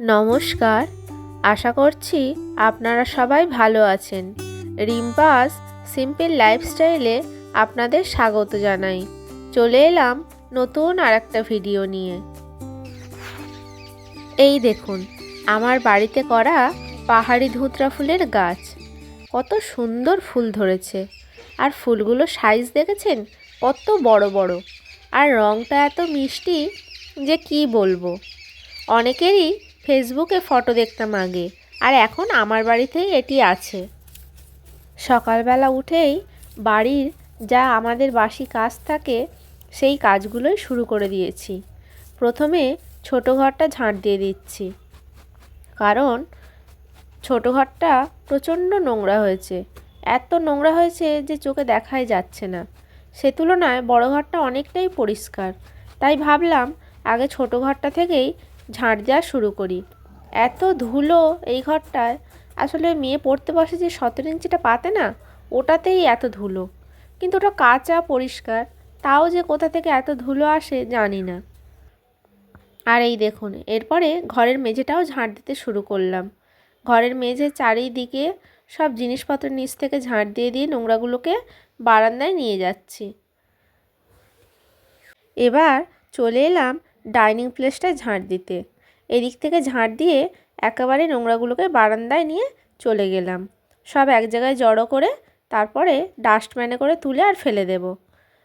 নমস্কার। আশা করছি আপনারা সবাই ভালো আছেন। রিম্পাস সিম্পল লাইফস্টাইলে আপনাদের স্বাগত জানাই। চলে এলাম নতুন আর একটা ভিডিও নিয়ে। এই দেখুন, আমার বাড়িতে করা পাহাড়ি ধুতরা ফুলের গাছ। কত সুন্দর ফুল ধরেছে। আর ফুলগুলো সাইজ দেখেছেন? কত বড় বড়। আর রঙটা এত মিষ্টি যে কি বলব? অনেকেরই ফেসবুকে ফটো দেখতাম আগে। আর এখন আমার বাড়িতেই এটি আছে। সকালবেলা উঠেই বাড়ির যা আমাদের বাসি কাজ থাকে, সেই কাজগুলোই শুরু করে দিয়েছি। প্রথমে ছোট ঘরটা ঝাঁট দিয়ে দিচ্ছি। কারণ ছোট ঘরটা প্রচণ্ড নোংরা হয়েছে। এত নোংরা হয়েছে যে চোখে দেখাই যাচ্ছে না। সে তুলনায় বড় ঘরটা অনেকটাই পরিষ্কার। তাই ভাবলাম, আগে ছোট ঘরটা থেকেই ঝাঁট দেওয়া শুরু করি। এত ধুলো এই ঘরটায়। আসলে মেয়ে পড়তে বসে যে সতেরো ইঞ্চিটা পাতে না, ওটাতেই এত ধুলো। কিন্তু ওটা কাঁচা, পরিষ্কার। তাও যে কোথা থেকে এত ধুলো আসে জানি না। আর এই দেখুন, এরপরে ঘরের মেঝেটাও ঝাঁট দিতে শুরু করলাম। ঘরের মেঝে চারিদিকে সব জিনিসপত্র নিচ থেকে ঝাঁট দিয়ে দিয়ে নোংরাগুলোকে বারান্দায় নিয়ে যাচ্ছি। এবার চলে এলাম ডাইনিং প্লেসটায় ঝাঁট দিতে। এদিক থেকে ঝাঁট দিয়ে একেবারে নোংরাগুলোকে বারান্দায় নিয়ে চলে গেলাম। সব এক জায়গায় জড়ো করে তারপরে ডাস্টম্যানে করে তুলে আর ফেলে দেব।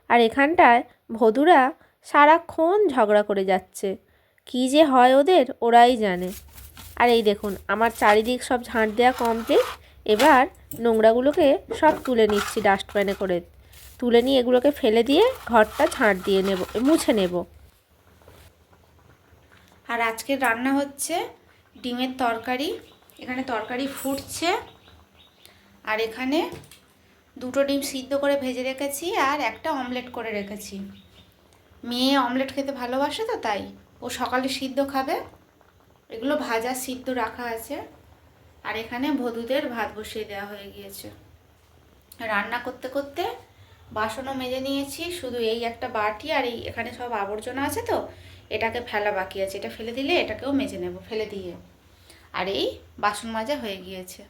আর এখানটায় ভদুরা সারাক্ষণ ঝগড়া করে যাচ্ছে। কী যে হয় ওদের, ওরাই জানে। আর এই দেখুন, আমার চারিদিক সব ঝাঁট দেওয়া কমপ্লিট এবার নোংরাগুলোকে সব তুলে নিচ্ছি ডাস্টবিনে করে। তুলে নিয়ে এগুলোকে ফেলে দিয়ে ঘরটা ঝাঁট দিয়ে নেব, মুছে নেব। আর আজকের রান্না হচ্ছে ডিমের তরকারি। এখানে তরকারি ফুটছে। আর এখানে দুটো ডিম সিদ্ধ করে ভেজে রেখেছি আর একটা অমলেট করে রেখেছি। মেয়ে অমলেট খেতে ভালোবাসে তো, তাই ও সকালে সিদ্ধ খাবে। এগুলো ভাজা, সিদ্ধ রাখা আছে। আর এখানে ভদুদের ভাত বসিয়ে দেওয়া হয়ে গিয়েছে। রান্না করতে করতে বাসনও মেজে নিয়েছি। শুধু এই একটা বাটি আর এই এখানে সব আবর্জনা আছে তো এটাকে ফেলা বাকি আছে। এটা ফেলে দিলে এটাকেও মেজে নেব, ফেলে দিয়ে। আর এই বাসন মাজা হয়ে গিয়েছে।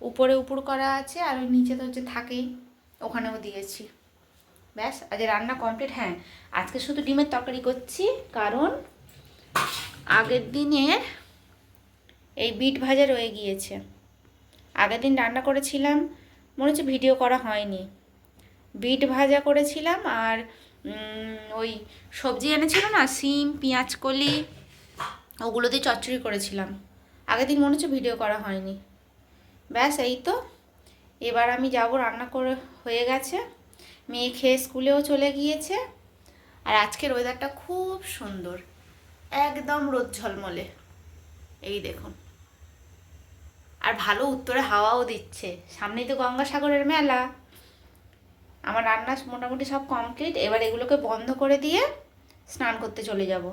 উপরে উপর করা আছে আর ওই নিচে তো হচ্ছে থাকেই। ওখানেও দিয়েছি। ব্যাস আজ রান্না কমপ্লিট হ্যাঁ আজকে শুধু ডিমের তরকারি করছি। কারণ আগের দিনের এই বিট ভাজা রয়ে গিয়েছে। আগের দিন রান্না করেছিলাম, মনে হচ্ছে ভিডিও করা হয়নি। বিট ভাজা করেছিলাম আর ওই সবজি এনেছিল না? সিম, পেঁয়াজ, কলি ওগুলো দিয়ে চচ্চড়ি করেছিলাম। আগের দিন মনে হচ্ছে ভিডিও করা হয়নি। ব্যাস, এই তো। এবার আমি যাব, রান্না করে হয়ে গেছে। মেয়ে খেয়ে স্কুলেও চলে গিয়েছে। আর আজকের ওয়েদারটা খুব সুন্দর। একদম রোদ ঝলমলে। এই দেখুন। আর ভালো উত্তরে হাওয়াও দিচ্ছে। সামনেই তো গঙ্গাসাগরের মেলা। আমার রান্না মোটামুটি সব কমপ্লিট এবার এগুলোকে বন্ধ করে দিয়ে স্নান করতে চলে যাব।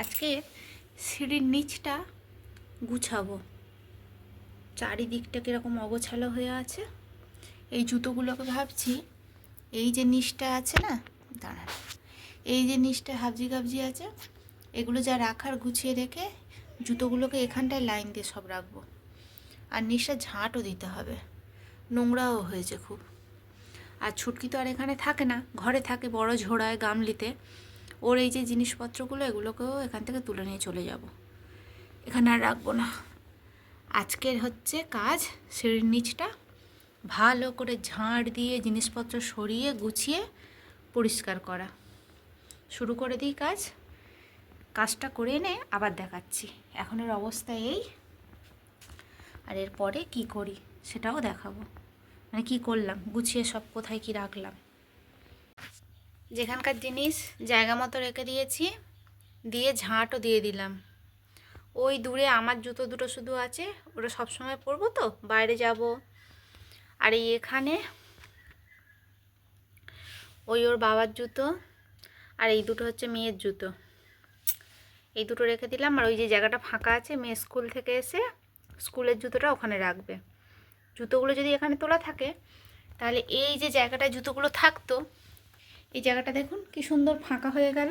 আজকে সিঁড়ির নিচটা গুছাবো। চারিদিকটা কীরকম অগোছালো হয়ে আছে। এই জুতোগুলোকে ভাবছি, এই যে নিচটা আছে না, দাঁড়ান, এই যে নিচটা হাবজি গাবজি আছে, এগুলো যা রাখার গুছিয়ে রেখে জুতোগুলোকে এখানটায় লাইন দিয়ে সব রাখব। আর নিচটা ঝাঁটও দিতে হবে। নোংরাও হয়েছে খুব। আর ছুটকি তো আর এখানে থাকে না, ঘরে থাকে বড় ঝোড়ায় গামলিতে। ওর এই যে জিনিসপত্রগুলো, এগুলোকেও এখান থেকে তুলে নিয়ে চলে যাব। এখানে আর রাখব না। আজকের হচ্ছে কাজ, সিঁড়ির নিচটা। ভালো করে ঝাঁট দিয়ে জিনিসপত্র সরিয়ে, গুছিয়ে পরিষ্কার করা। শুরু করে দিই কাজ। কাজটা করে এনে আবার দেখাচ্ছি। এখনের অবস্থা এই। আর এরপরে কি করি, সেটাও দেখাবো। মানে কি করলাম? গুছিয়ে সব কোথায় কি রাখলাম? যেখানকার জিনিস জায়গা মতো রেখে দিয়েছি, দিয়ে ঝাঁটও দিয়ে দিলাম। ওই দূরে আমার জুতো দুটো শুধু আছে, ওটা সবসময় পরবো তো, বাইরে যাব। আর এই এখানে ওই ওর বাবার জুতো, আর এই দুটো হচ্ছে মেয়ের জুতো। এই দুটো রেখে দিলাম, আর ওই যে জায়গাটা ফাঁকা আছে, মেয়ে স্কুল থেকে এসে স্কুলের জুতোটা ওখানে রাখবে। জুতোগুলো যদি এখানে তোলা থাকে, তাহলে এই যে জায়গাটায় জুতোগুলো থাকতো, এই জায়গাটা দেখুন কি সুন্দর ফাঁকা হয়ে গেল।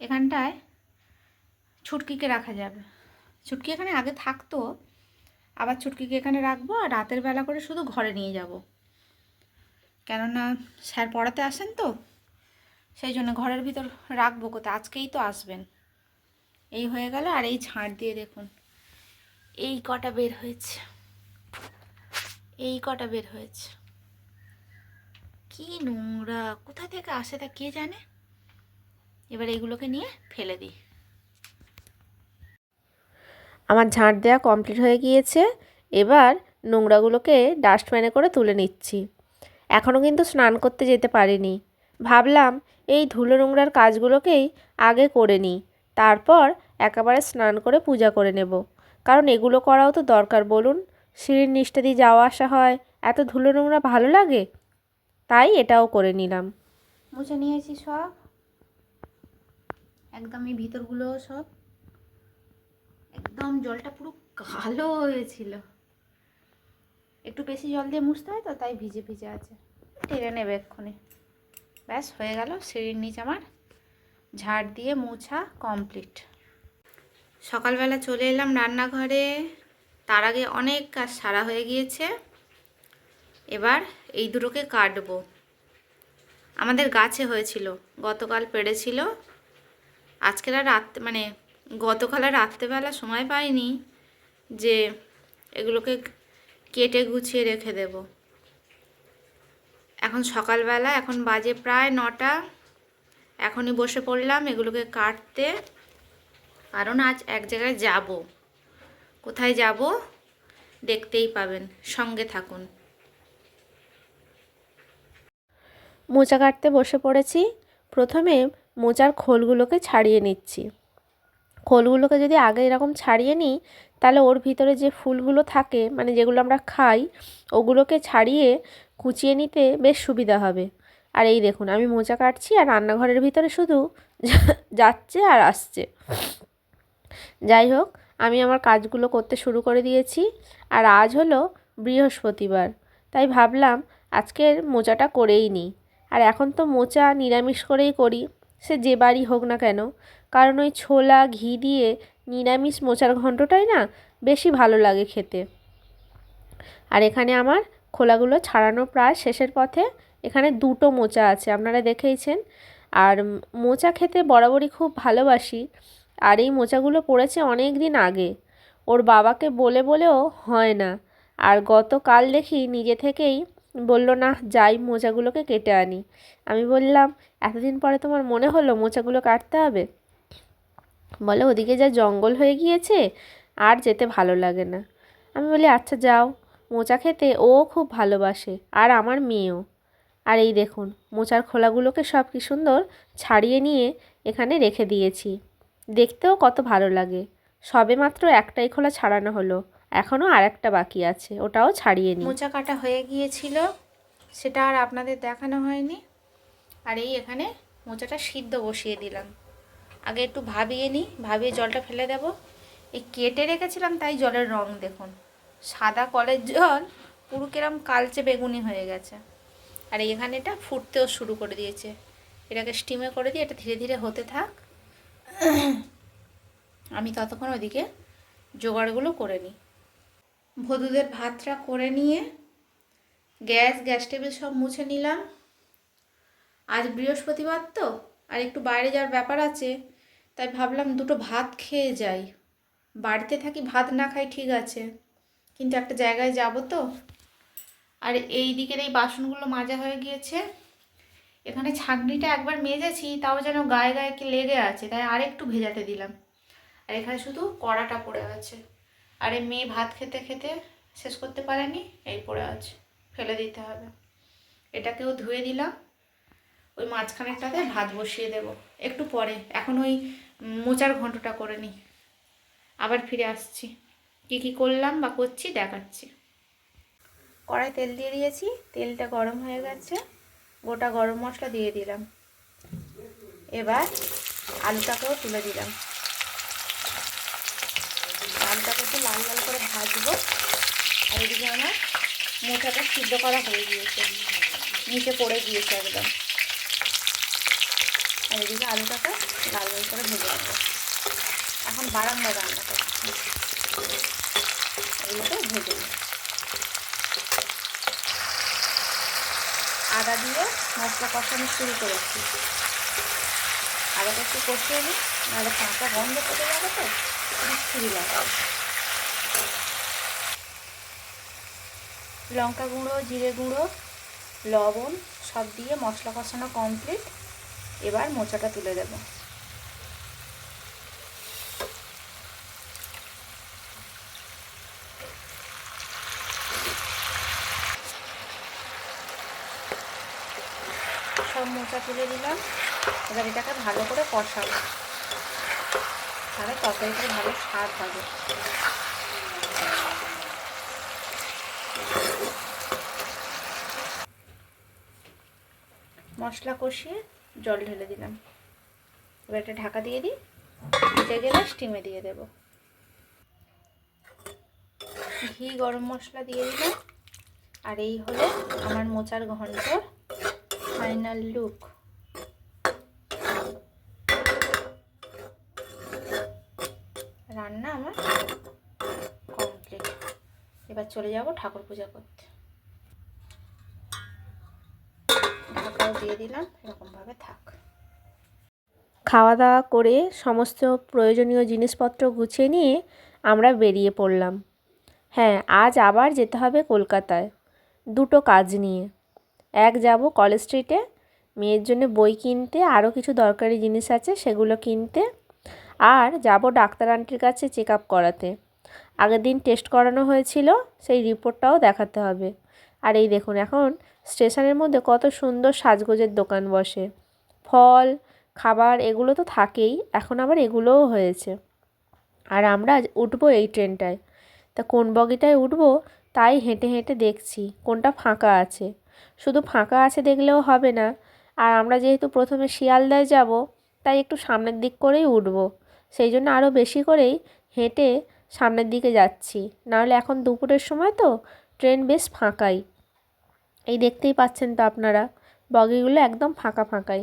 এখানটায় ছুটকিকে রাখা যাবে। ছুটকি এখানে আগে থাকতো, আবার ছুটকিকে এখানে রাখব আর রাতের বেলা করে শুধু ঘরে নিয়ে যাব। কেননা স্যার পড়াতে আসেন তো, সেই জন্য ঘরের ভিতর রাখব কোথায়, আজকেই তো আসবেন। এই হয়ে গেল আর এই ঝাড় দিয়ে দেখুন। এই কটা বের হয়েছে। এই কটা বের হয়েছে। কি নোংরা। কোথা থেকে আসে তা কে জানে? এবার এইগুলোকে নিয়ে ফেলে দিই। আমার ঝাঁট দেওয়া কমপ্লিট হয়ে গিয়েছে। এবার নোংরাগুলোকে ডাস্টবিনে করে তুলে নিচ্ছি। এখনও কিন্তু স্নান করতে যেতে পারিনি। ভাবলাম এই ধুলো নোংরার কাজগুলোকেই আগে করে নিই। তারপর একেবারে স্নান করে পূজা করে নেব। কারণ এগুলো করাও তো দরকার, বলুন। সিঁড়ির নিচটা দিয়ে যাওয়া আসা হয়, এত ধুলো নোংরা ভালো লাগে? তাই এটাও করে নিলাম। মুছে নিয়েছি সব। একদম এই ভিতরগুলো সব। একদম জলটা পুরো কালো হয়েছিল। একটু বেশি জল দিয়ে মুছতে হয় তো, তাই ভিজে ভিজে আছে। টেনে নেবে এক্ষুনি। ব্যাস, হয়ে গেল সিঁড়ির নিচ আমার ঝাড় দিয়ে মোছা কমপ্লিট। সকালবেলা চলে এলাম রান্নাঘরে। তার আগে অনেক কাজ সারা হয়ে গিয়েছে। এবার এই দুটোকে কাটবো। আমাদের গাছে হয়েছিল, গতকাল পেড়েছিল। আজকের আর রাত মানে গতকাল আর রাত্রেবেলা সময় পাইনি যে এগুলোকে কেটে গুছিয়ে রেখে দেব। এখন সকালবেলা, এখন বাজে প্রায় নটা। এখনই বসে পড়লাম এগুলোকে কাটতে। কারণ আজ এক জায়গায় যাব। কোথায় যাব? দেখতেই পাবেন। সঙ্গে থাকুন। মোচা কাটতে বসে পড়েছি। প্রথমে মোচার খোলগুলোকে ছাড়িয়ে নিচ্ছি। খোলগুলোকে যদি আগে এরকম ছাড়িয়ে নিই, তাহলে ওর ভিতরে যে ফুলগুলো থাকে মানে যেগুলো আমরা খাই, ওগুলোকে ছাড়িয়ে কুচিয়ে নিতে বেশ সুবিধা হবে। আর এই দেখুন, আমি মোচা কাটছি আর রান্নাঘরের ভিতরে শুধু যাচ্ছে আর আসছে। যাই হোক, আমি আমার কাজগুলো করতে শুরু করে দিয়েছি আর আজ হলো বৃহস্পতিবার। তাই ভাবলাম আজকের মোচাটা করেই নিই। আর এখন তো মোচা নিরামিষ করেই করি, সে যে বাড়ি হোক না কেন। কারণ ওই ছোলা, ঘি দিয়ে নিরামিষ মোচার ঘন্টটাই না বেশি ভালো লাগে খেতে। আর এখানে আমার খোলাগুলো ছাড়ানো প্রায় শেষের পথে এখানে দুটো মোচা আছে, আপনারা দেখেইছেন। আর মোচা খেতে বরাবরই খুব ভালোবাসি। আর এই মোচাগুলো পড়েছে অনেক দিন আগে। ওর বাবাকে বলে বলেও হয় না। আর গতকাল দেখি নিজে থেকেই বলল না যাই, মোচাগুলোকে কেটে আনি। আমি বললাম, এতদিন পরে তোমার মনে হলো মোচাগুলো কাটতে হবে? বলে, ওদিকে যা জঙ্গল হয়ে গিয়েছে, আর যেতে ভালো লাগে না। আমি বলি আচ্ছা যাও। মোচা খেতে ও খুব ভালোবাসে, আর আমার মেয়েও। আর এই দেখুন, মোচার খোলাগুলোকে সব কি সুন্দর ছাড়িয়ে নিয়ে এখানে রেখে দিয়েছি। দেখতেও কত ভালো লাগে। সবে মাত্র একটাই খোলা ছাড়ানো হলো। এখনও আর একটা বাকি আছে, ওটাও ছাড়িয়ে নিই মোচা কাটা হয়ে গিয়েছিল, সেটা আর আপনাদের দেখানো হয়নি। আর এই এখানে মোচাটা সিদ্ধ বসিয়ে দিলাম। আগে একটু ভাবিয়ে নিই ভাবিয়ে জলটা ফেলে দেব। এই কেটে রেখেছিলাম, তাই জলের রং দেখুন। সাদা কলের জল, পুরো কিরম কালচে বেগুনি হয়ে গেছে। আর এখানে এটা ফুটতেও শুরু করে দিয়েছে। এটাকে স্টিমে করে দিয়ে এটা ধীরে ধীরে হতে থাক। আমি ততক্ষণ ওদিকে জোগাড়গুলো করে নিই। ভদুদের ভাতটা করে নিয়ে গ্যাস গ্যাস টেবিল সব মুছে নিলাম। আজ বৃহস্পতিবার তো, আর একটু বাইরে যাওয়ার ব্যাপার আছে, তাই ভাবলাম দুটো ভাত খেয়ে যাই। বাড়িতে থাকি, ভাত না খাই ঠিক আছে, কিন্তু একটা জায়গায় যাব তো। আর এই দিকের এই বাসনগুলো মাজা হয়ে গিয়েছে। এখানে ছাঁকনিটা একবার মেজেছি, তাও যেন গায়ে গায়ে কি লেগে আছে, তাই আর একটু ভেজাতে দিলাম। আর এখানে শুধু কড়াটা পড়ে আছে। আর এই মেয়ে ভাত খেতে খেতে শেষ করতে পারেনি, এই পড়ে আছে, ফেলে দিতে হবে। এটাকেও ধুয়ে দিলাম। ওই মাঝখানেরটাতে ভাত বসিয়ে দেব। একটু পরে, এখন ওই মোচার ঘন্টটা করে নিই আবার ফিরে আসছি। কি কি করলাম বা করছি দেখাচ্ছি। কড়াই তেল দিয়ে দিয়েছি, তেলটা গরম হয়ে গেছে। গোটা গরম মশলা দিয়ে দিলাম। এবার আলুটাকেও তুলে দিলাম। আলুটাকে একটু লাল লাল করে ভাজবো। আর এদিকে আমার মোটাটা সিদ্ধ করা হয়ে গিয়েছে। নিচে পড়ে গিয়েছে একদম। আর এদিকে আলুটাকে লাল লাল করে ভেজে নেব। এখন বারান্দা রান্না করছি এগুলোকে ভেজে নিই আদা দিয়ে মশলা কষানো শুরু করেছি। আদাটা একটু কষিয়ে নিই, নাহলে কাঁচা গন্ধ করে যাবে তো বিচ্ছিরি লাগে। লঙ্কা গুঁড়ো, জিরে গুঁড়ো, লবণ সব দিয়ে মশলা কষানো কমপ্লিট এবার মোচাটা তুলে দেব। সব তুলে দিলাম এবার এটাকে ভালো করে কষাবো। তাহলে তরকারিটা ভালো স্বাদ হবে। মশলা কষিয়ে জল ঢেলে দিলাম। এবার এটা ঢাকা দিয়ে দিই। ফুটে গেলে স্টিমে দিয়ে দেব। ঘি গরম মশলা দিয়ে দিলাম। আর এই হলো আমার মোচার ঘন্টর ফাইনাল লুক রান্না আমার কমপ্লিট এবার চলে যাব ঠাকুর পূজা করতে। ঢাকাও দিয়ে দিলাম, এরকমভাবে থাক। খাওয়া দাওয়া করে সমস্ত প্রয়োজনীয় জিনিসপত্র গুছিয়ে নিয়ে আমরা বেরিয়ে পড়লাম। হ্যাঁ আজ আবার যেতে হবে কলকাতায়। দুটো কাজ নিয়ে। এক যাব কলেজ স্ট্রিটে, মেয়ের জন্য বই কিনতে, আরও কিছু দরকারি জিনিস আছে সেগুলো কিনতে। আর যাব ডাক্তার আন্টির কাছে চেক আপ করাতে। আগের দিন টেস্ট করানো হয়েছিল, সেই রিপোর্টটাও দেখাতে হবে। আর এই দেখুন, এখন স্টেশনের মধ্যে কত সুন্দর সাজগোজের দোকান বসে। ফল, খাবার এগুলো তো থাকেই, এখন আবার এগুলোও হয়েছে। আর আমরা উঠবো এই ট্রেনটায়। তা কোন বগিটায় উঠবো, তাই হেঁটে হেঁটে দেখছি, কোনটা ফাঁকা আছে। শুধু ফাঁকা আছে দেখলেও হবে না। আর আমরা যেহেতু প্রথমে শিয়ালদায় যাব, তাই একটু সামনের দিক করেই উঠব। সেই জন্য আরও বেশি করেই হেঁটে সামনের দিকে যাচ্ছি। নাহলে এখন দুপুরের সময় তো ট্রেন বেশ ফাঁকাই। এই দেখতেই পাচ্ছেন তো আপনারা, বগিগুলো একদম ফাঁকা ফাঁকাই।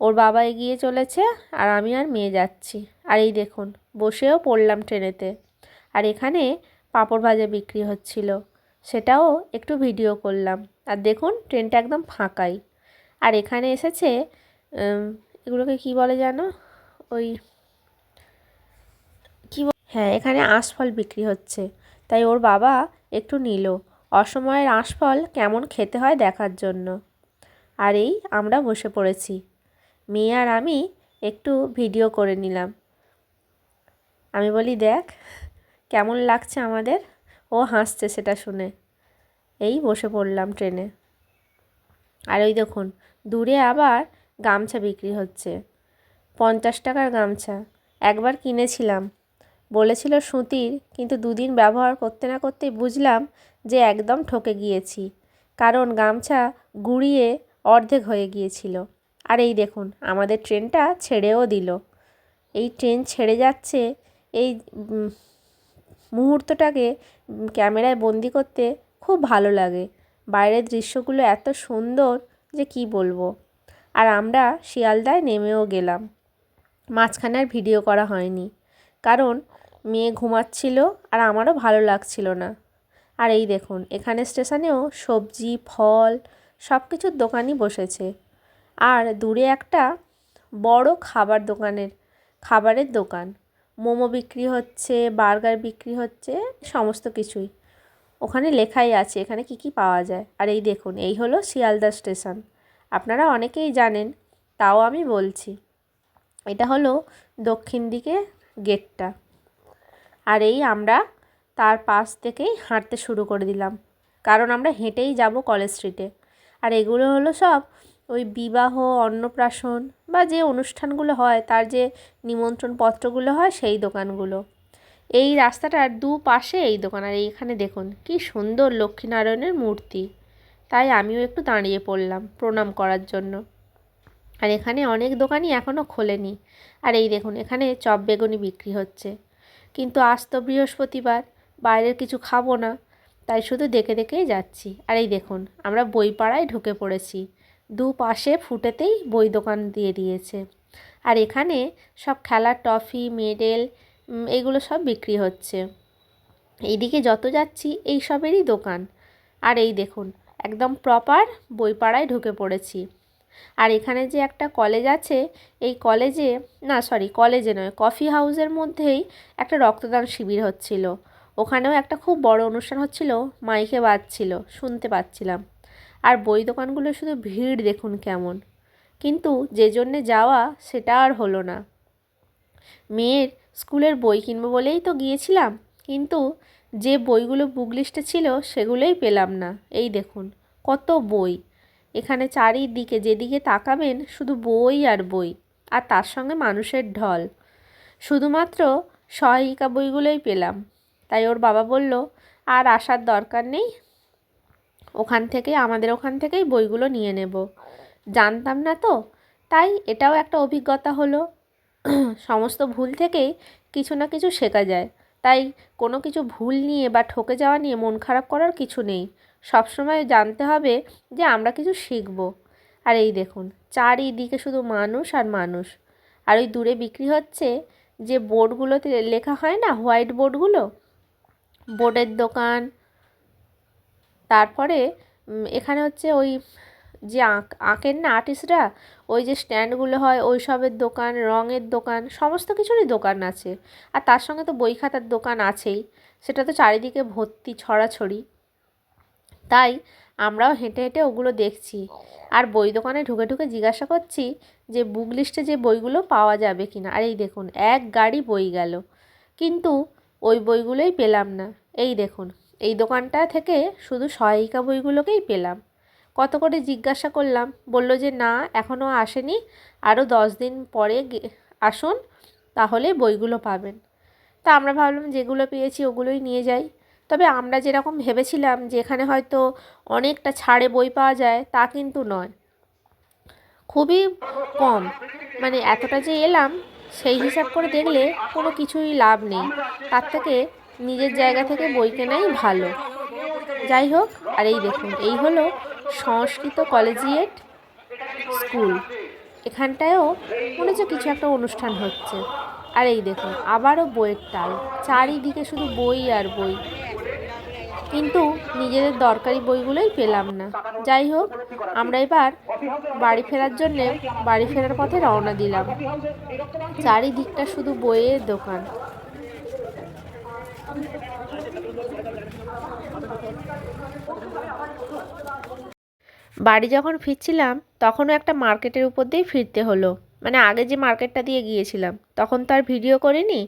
ওর বাবা এগিয়ে চলেছে আর আমি আর মেয়ে যাচ্ছি। আর এই দেখুন, বসেও পড়লাম ট্রেনেতে। আর এখানে পাঁপড় ভাজা বিক্রি হচ্ছিল, সেটাও একটু ভিডিও করলাম। আর দেখুন, ট্রেনটা একদম ফাঁকাই। আর এখানে এসেছে এগুলোকে কি বলে জানো ওই কি হ্যাঁ এখানে আঁশফল বিক্রি হচ্ছে। তাই ওর বাবা একটু নিল। অসময়ের আঁশফল কেমন খেতে হয় দেখার জন্য। আর এই আমরা বসে পড়েছি। মেয়ে আর আমি একটু ভিডিও করে নিলাম। আমি বলি, দেখ, কেমন লাগছে আমাদের? ও হাসছে সেটা শুনে। এই বসে পড়লাম ট্রেনে। আর ওই দেখুন, দূরে আবার গামছা বিক্রি হচ্ছে। পঞ্চাশ টাকার গামছা। একবার কিনেছিলাম। বলেছিল সুতির, কিন্তু দুদিন ব্যবহার করতে না করতেই বুঝলাম যে একদম ঠকে গিয়েছি। কারণ গামছা গুঁড়িয়ে অর্ধেক হয়ে গিয়েছিল। আর এই দেখুন, আমাদের ট্রেনটা ছেড়েও দিল। এই ট্রেন ছেড়ে যাচ্ছে, এই মুহূর্তটাকে ক্যামেরায় বন্দি করতে খুব ভালো লাগে। বাইরের দৃশ্যগুলো এত সুন্দর যে কি বলব। আর আমরা শিয়ালদায় নেমেও গেলাম। মাঝখানে আর ভিডিও করা হয়নি। কারণ মেয়ে ঘুমাচ্ছিল আর আমারও ভালো লাগছিল না। আর এই দেখুন, এখানে স্টেশনেও সবজি, ফল সব কিছুর দোকানই বসেছে। আর দূরে একটা বড় খাবার দোকানের, খাবারের দোকান। মোমো বিক্রি হচ্ছে, বার্গার বিক্রি হচ্ছে, সমস্ত কিছুই। ওখানে লেখাই আছে, এখানে কি কি পাওয়া যায়? আর এই দেখুন, এই হলো শিয়ালদা স্টেশন। আপনারা অনেকেই জানেন, তাও আমি বলছি। এটা হলো দক্ষিণ দিকে গেটটা। আর এই আমরা তার পাশ থেকেই হাঁটতে শুরু করে দিলাম। কারণ আমরা হেঁটেই যাব কলেজ স্ট্রিটে। আর এগুলো হলো সব ওই বিবাহ, অন্নপ্রাশন বা যে অনুষ্ঠানগুলো হয়, তার যে নিমন্ত্রণ পত্রগুলো হয়, সেই দোকানগুলো। এই রাস্তাটার দু পাশে এই দোকান, আর এইখানে দেখুন কি সুন্দর লক্ষ্মীনারায়ণের মূর্তি। তাই আমিও একটু দাঁড়িয়ে পড়লাম প্রণাম করার জন্য। আর এখানে অনেক দোকানই এখনও খোলেনি। আর এই দেখুন, এখানে চপ বেগুনি বিক্রি হচ্ছে। কিন্তু আজ তো বৃহস্পতিবার, বাইরের কিছু খাব না, তাই শুধু দেখে দেখেই যাচ্ছি। আর এই দেখুন, আমরা বইপাড়ায় ঢুকে পড়েছি। দুপাশে ফুটেতেই বই দোকান দিয়ে দিয়েছে। আর এখানে সব খেলার ট্রফি, মেডেল এগুলো সব বিক্রি হচ্ছে। এইদিকে যত যাচ্ছি, এই সবেরই দোকান। আর এই দেখুন, একদম প্রপার বইপাড়ায় ঢুকে পড়েছি। আর এখানে যে একটা কলেজ আছে, এই কলেজে না সরি কলেজে নয় কফি হাউসের মধ্যেই একটা রক্তদান শিবির হচ্ছিল। ওখানেও একটা খুব বড় অনুষ্ঠান হচ্ছিল, মাইকে বাজছিল, শুনতে পাচ্ছিলাম। আর বই দোকানগুলো শুধু ভিড় দেখুন কেমন। কিন্তু যে জন্যে যাওয়া, সেটা আর হলো না। মেয়ের স্কুলের বই কিনবো বলেই তো গিয়েছিলাম, কিন্তু যে বইগুলো বুক লিস্টে ছিল সেগুলোই পেলাম না। এই দেখুন, কত বই। এখানে চারিদিকে যেদিকে তাকাবেন শুধু বই আর বই, আর তার সঙ্গে মানুষের ঢল। শুধুমাত্র সহায়িকা বইগুলোই পেলাম। তাই ওর বাবা বলল, আর আসার দরকার নেই। ওখান থেকে, আমাদের ওখান থেকেই বইগুলো নিয়ে নেব। জানতাম না তো, তাই এটাও একটা অভিজ্ঞতা হলো। সমস্ত ভুল থেকেই কিছু না কিছু শেখা যায়। তাই কোনো কিছু ভুল নিয়ে বা ঠকে যাওয়া নিয়ে মন খারাপ করার কিছু নেই। সবসময় জানতে হবে যে আমরা কিছু শিখব। আর এই দেখুন, চারিদিকে শুধু মানুষ আর মানুষ। আর ওই দূরে বিক্রি হচ্ছে যে বোর্ডগুলোতে লেখা হয় না, হোয়াইট বোর্ডগুলো? বোর্ডের দোকান, তারপরে এখানে হচ্ছে ওই যে আঁক, আঁকেন না আর্টিস্টরা? ওই যে স্ট্যান্ডগুলো হয় ওই সবের দোকান, রঙের দোকান, সমস্ত কিছুরই দোকান আছে। আর তার সঙ্গে তো বই খাতার দোকান আছেই। সেটা তো চারিদিকে ভর্তি, ছড়াছড়ি। তাই আমরাও হেঁটে হেঁটে ওগুলো দেখছি। আর বই দোকানে ঢুকে ঢুকে জিজ্ঞাসা করছি যে, বুক লিস্টে যে বইগুলো পাওয়া যাবে কি না আর এই দেখুন, এক গাড়ি বই গেল। কিন্তু ওই বইগুলোই পেলাম না। এই দেখুন, এই দোকানটা থেকে শুধু সহায়িকা বইগুলোকেই পেলাম। কত করে জিজ্ঞাসা করলাম। বলল যে, না এখনও আসেনি। আরও দশ দিন পরে আসুন, তাহলে বইগুলো পাবেন। তা আমরা ভাবলাম, যেগুলো পেয়েছি ওগুলোই নিয়ে যাই। তবে আমরা যেরকম ভেবেছিলাম যে, এখানে হয়তো অনেকটা ছাড়ে বই পাওয়া যায়, তা কিন্তু নয়। খুবই কম। মানে এতটা যে এলাম, সেই হিসাব করে দেখলে কোনো কিছুই লাভ নেই। তার থেকে নিজের জায়গা থেকে বই কেনাই ভালো। যাই হোক আর এই দেখুন, এই হলো সংস্কৃত কলেজিয়েট স্কুল। এখানটায়ও মনে হচ্ছে কিছু একটা অনুষ্ঠান হচ্ছে। আর এই দেখুন, আবারও বইয়ের টাল চারিদিকে শুধু বই আর বই। কিন্তু নিজেদের দরকারি বইগুলোই পেলাম না। যাই হোক আমরা এবার বাড়ি ফেরার জন্যে বাড়ি ফেরার পথে রওনা দিলাম। চারিদিকটা শুধু বইয়ের দোকান। বাড়ি যখন ফিরছিলাম, তখনও একটা মার্কেটের উপর দিয়েই ফিরতে হলো। মানে আগে যে মার্কেটটা দিয়ে গিয়েছিলাম, তখন তো আর ভিডিও করিনি।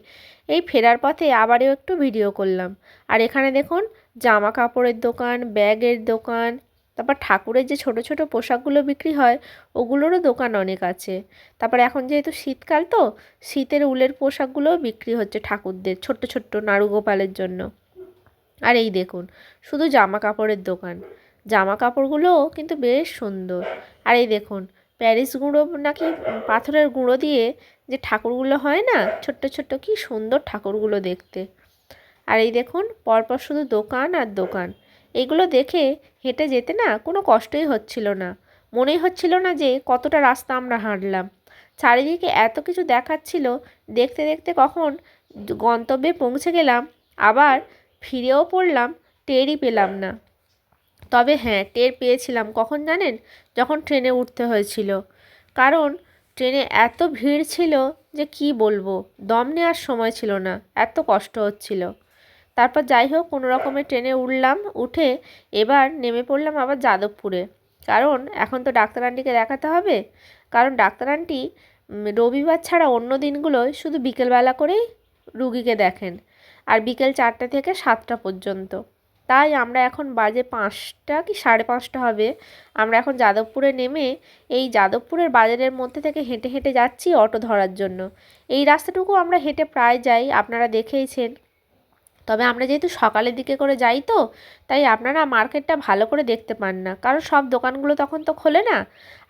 এই ফেরার পথে আবারও একটু ভিডিও করলাম। আর এখানে দেখুন জামা কাপড়ের দোকান, ব্যাগের দোকান, তারপর ঠাকুরের যে ছোট ছোট পোশাকগুলো বিক্রি হয়, ওগুলোরও দোকান অনেক আছে। তারপর এখন যেহেতু শীতকাল তো, শীতের উলের পোশাকগুলোও বিক্রি হচ্ছে ঠাকুরদের ছোট্ট ছোট্ট নাড়ুগোপালের জন্য। আর এই দেখুন, শুধু জামা কাপড়ের দোকান। জামা কাপড়গুলোও কিন্তু বেশ সুন্দর। আর এই দেখুন, প্যারিস গুঁড়ো নাকি পাথরের গুঁড়ো দিয়ে যে ঠাকুরগুলো হয় না, ছোট্ট ছোট্ট কি সুন্দর ঠাকুরগুলো দেখতে। আর এই দেখুন, পরপর শুধু দোকান আর দোকান। এইগুলো দেখে হেঁটে যেতে না কোনো কষ্টই হচ্ছিল না। মনেই হচ্ছিল না যে কতটা রাস্তা আমরা হাঁটলাম। চারিদিকে এত কিছু দেখাচ্ছিল, দেখতে দেখতে কখন গন্তব্যে পৌঁছে গেলাম, আবার ফিরেও পড়লাম, টেরই পেলাম না। তবে হ্যাঁ টের পেয়েছিলাম। কখন জানেন? যখন ট্রেনে উঠতে হয়েছিল। কারণ ট্রেনে এত ভিড় ছিল যে কি বলব? দম নেওয়ার সময় ছিল না, এত কষ্ট হচ্ছিল। তারপর যাই হোক, কোনো রকমের ট্রেনে উঠলাম, উঠে এবার নেমে পড়লাম আবার যাদবপুরে। কারণ এখন তো ডাক্তার আন্টিকে দেখাতে হবে। কারণ ডাক্তার আন্টি রবিবার ছাড়া অন্য দিনগুলোয় শুধু বিকেলবেলা করেই রুগীকে দেখেন। আর বিকেল চারটে থেকে সাতটা পর্যন্ত। তাই আমরা এখন বাজে পাঁচটা কি সাড়ে পাঁচটা হবে। আমরা এখন যাদবপুরে নেমে এই যাদবপুরের বাজারের মধ্যে থেকে হেঁটে হেঁটে যাচ্ছি অটো ধরার জন্য। এই রাস্তাটুকু আমরা হেঁটে প্রায় যাই, আপনারা দেখেইছেন। তবে আমরা যেহেতু সকালের দিকে করে যাই তো, তাই আপনারা মার্কেটটা ভালো করে দেখতে পান না। কারণ সব দোকানগুলো তখন তো খোলে না।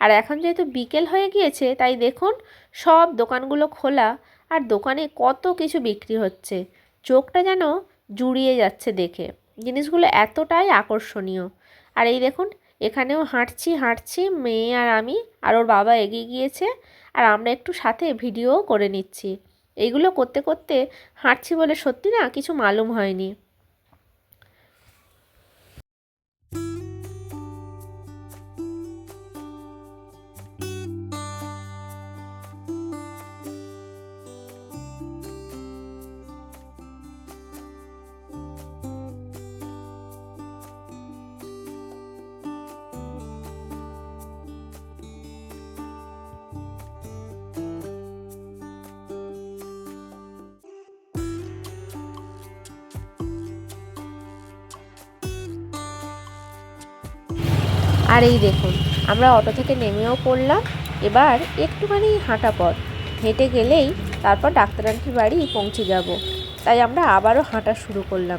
আর এখন যেহেতু বিকেল হয়ে গিয়েছে, তাই দেখুন সব দোকানগুলো খোলা আর দোকানে কত কিছু বিক্রি হচ্ছে। চোখটা যেন জুড়িয়ে যাচ্ছে দেখে। জিনিসগুলো এতটাই আকর্ষণীয়। আর এই দেখুন, এখানেও হাঁটছি হাঁটছি, মেয়ে আর আমি আর ওর বাবা এগিয়ে গিয়েছে আর আমরা একটু সাথে ভিডিও করে নিচ্ছি। এইগুলো করতে করতে হাঁটছি বলে সত্যি না কিছু মালুম হয়নি। আর এই দেখুন, আমরা অটো থেকে নেমেও পড়লাম। এবার একটুখানি হাঁটা পথ। হেঁটে গেলেই তারপর ডাক্তার আন্টির বাড়ি পৌঁছে যাব। তাই আমরা আবারও হাঁটা শুরু করলাম।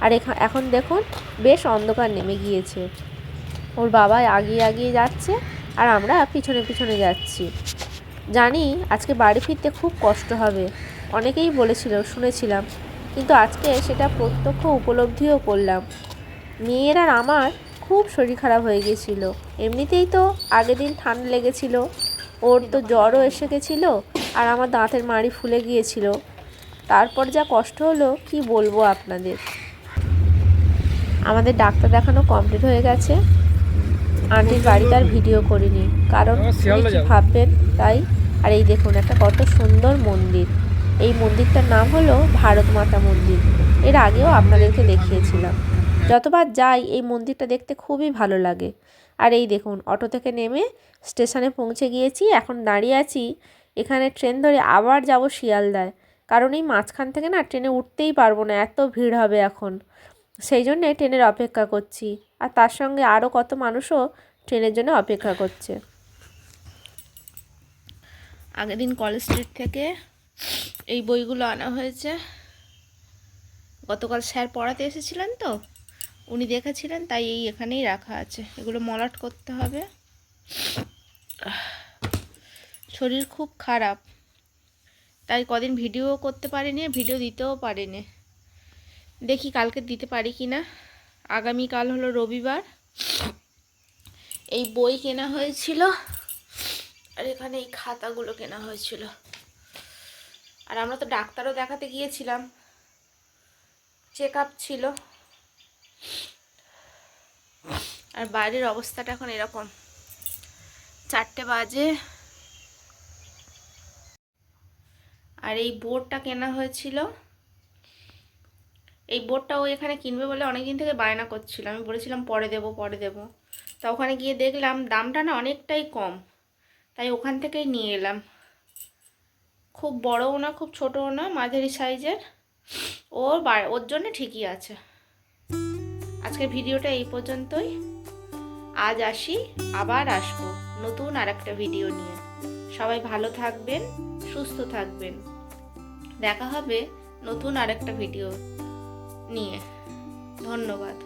আর এখা- এখন দেখুন, বেশ অন্ধকার নেমে গিয়েছে। ওর বাবা আগিয়ে আগিয়ে যাচ্ছে আর আমরা পিছনে পিছনে যাচ্ছি। জানি আজকে বাড়ি ফিরতে খুব কষ্ট হবে। অনেকেই বলেছিল, শুনেছিলাম। কিন্তু আজকে সেটা প্রত্যক্ষ উপলব্ধিও করলাম। মেয়ের আর আমার খুব শরীর খারাপ হয়ে গেছিল। এমনিতেই তো আগের দিন ঠান্ডা লেগেছিল। ওর তো জ্বরও এসে গেছিল আর আমার দাঁতের মাড়ি ফুলে গিয়েছিল। তারপর যা কষ্ট হলো কি বলব আপনাদের? আমাদের ডাক্তার দেখানো কমপ্লিট হয়ে গেছে। আন্টির বাড়িতে আর ভিডিও করিনি কারণ উনি ভাববেন তাই? আর এই দেখুন একটা কত সুন্দর মন্দির। এই মন্দিরটার নাম হলো ভারত মাতা মন্দির। এর আগেও আপনাদেরকে দেখিয়েছিলাম। যতবার যাই, এই মন্দিরটা দেখতে খুবই ভালো লাগে। আর এই দেখুন, অটো থেকে নেমে স্টেশনে পৌঁছে গিয়েছি, এখন দাঁড়িয়ে আছি এখানে ট্রেন ধরে আবার যাব শিয়ালদায়। কারণ এই মাঝখান থেকে না ট্রেনে উঠতেই পারব না, এত ভিড় হবে এখন। সেই জন্যে ট্রেনের অপেক্ষা করছি। আর তার সঙ্গে আরও কত মানুষও ট্রেনের জন্য অপেক্ষা করছে। আগের দিন কলেজ স্ট্রিট থেকে এই বইগুলো আনা হয়েছে। গতকাল স্যার পড়াতে এসেছিলেন তো? উনি দেখেছিলেন, তাই এই এখানেই রাখা আছে। এগুলো মলাট করতে হবে। শরীর খুব খারাপ। তাই কদিন ভিডিও করতে পারিনি, ভিডিও দিতেও পারিনি। দেখি কালকে দিতে পারি কি না। আগামীকাল হলো রবিবার। এই বই কেনা হয়েছিল, আর এখানে এই খাতাগুলো কেনা হয়েছিল। আর আমরা তো ডাক্তারও দেখাতে গিয়েছিলাম। চেক আপ ছিল। আর বাইরের অবস্থাটা এখন এরকম। চারটে বাজে। আর এই বোর্ডটা কেনা হয়েছিল। এই বোর্ডটা ও এখানে কিনবে বলে অনেকদিন থেকে বায়না করছিল। আমি বলেছিলাম পরে দেব পরে দেব। তা ওখানে গিয়ে দেখলাম দামটা না অনেকটাই কম। তাই ওখান থেকেই নিয়ে এলাম। খুব বড়ও না, খুব ছোটও না, মাঝারি সাইজের। ওর বা- ওর জন্য ঠিকই আছে। আজকের ভিডিওটা এই পর্যন্তই। আজ আসি, আবার আসব নতুন আর একটা ভিডিও নিয়ে। সবাই ভালো থাকবেন, সুস্থ থাকবেন। দেখা হবে নতুন আর একটা ভিডিও নিয়ে। ধন্যবাদ।